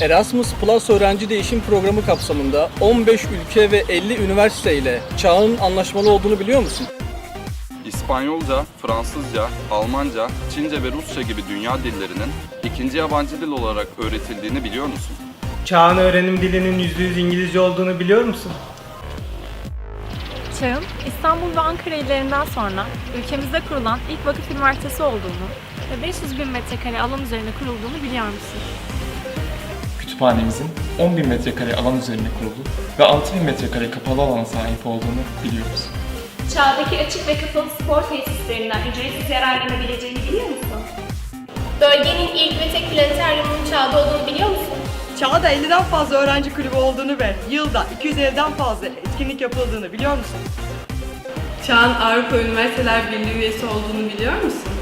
Erasmus Plus öğrenci değişim programı kapsamında 15 ülke ve 50 üniversite ile çağın anlaşmalı olduğunu biliyor musun? İspanyolca, Fransızca, Almanca, Çince ve Rusça gibi dünya dillerinin ikinci yabancı dil olarak öğretildiğini biliyor musun? Çağın öğrenim dilinin %100 İngilizce olduğunu biliyor musun? Çağın İstanbul ve Ankara illerinden sonra ülkemizde kurulan ilk vakıf üniversitesi olduğunu ve 500 bin metrekare alan üzerine kurulduğunu biliyor musun? Kütüphanemizin 10.000 metrekare alan üzerine kurulu ve 6.000 metrekare kapalı alana sahip olduğunu biliyoruz. Çağdaki açık ve kapalı spor tesislerinden ücretsiz yararlanabileceğini biliyor musun? Bölgenin ilk ve tek planetaryumunun çağda olduğunu biliyor musun? Çağda 50'den fazla öğrenci kulübü olduğunu ve yılda 250'den fazla etkinlik yapıldığını biliyor musun? Çağın Avrupa Üniversiteler Birliği üyesi olduğunu biliyor musun?